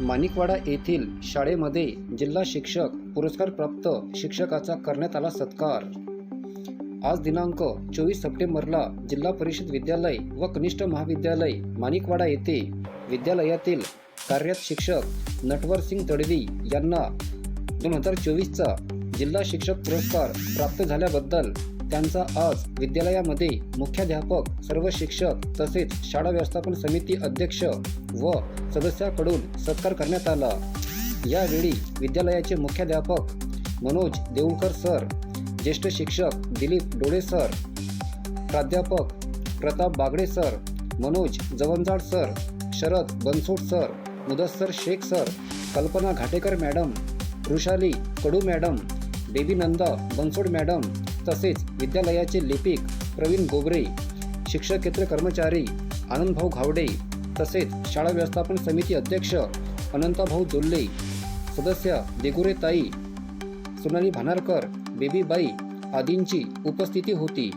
माणिकवाडा येथील शाळेमध्ये जिल्हा शिक्षक पुरस्कार प्राप्त शिक्षकाचा करण्यात आला सत्कार. आज दिनांक चोवीस सप्टेंबरला जिल्हा परिषद विद्यालय व कनिष्ठ महाविद्यालय माणिकवाडा येथे विद्यालयातील कार्यरत शिक्षक नटवर सिंग तडवी यांना दोन हजार चोवीसचा जिल्हा शिक्षक पुरस्कार प्राप्त झाल्याबद्दल त्यांचा आज विद्यालयामध्ये मुख्याध्यापक सर्व शिक्षक तसेच शाळा व्यवस्थापन समिती अध्यक्ष व सदस्याकडून सत्कार करण्यात आला. यावेळी विद्यालयाचे मुख्याध्यापक मनोज देऊळकर सर ज्येष्ठ शिक्षक दिलीप डोळे सर प्राध्यापक Pratap Bagade sir Manoj Jawanjad sir Sharad Bansod sir Mudassar Shaikh sir Kalpana Ghatekar madam Vrushali Kadu madam Baby Nanda Bansod madam तसेच विद्यालयाचे लिपिक प्रवीण गोगरे शिक्षकेत्र कर्मचारी आनंदभाऊ घावडे तसेच शाळा व्यवस्थापन समिती अध्यक्ष अनंताभाऊ जोल्ले सदस्य देगुरे ताई सोनाली भानारकर बेबीबाई आदींची उपस्थिती होती.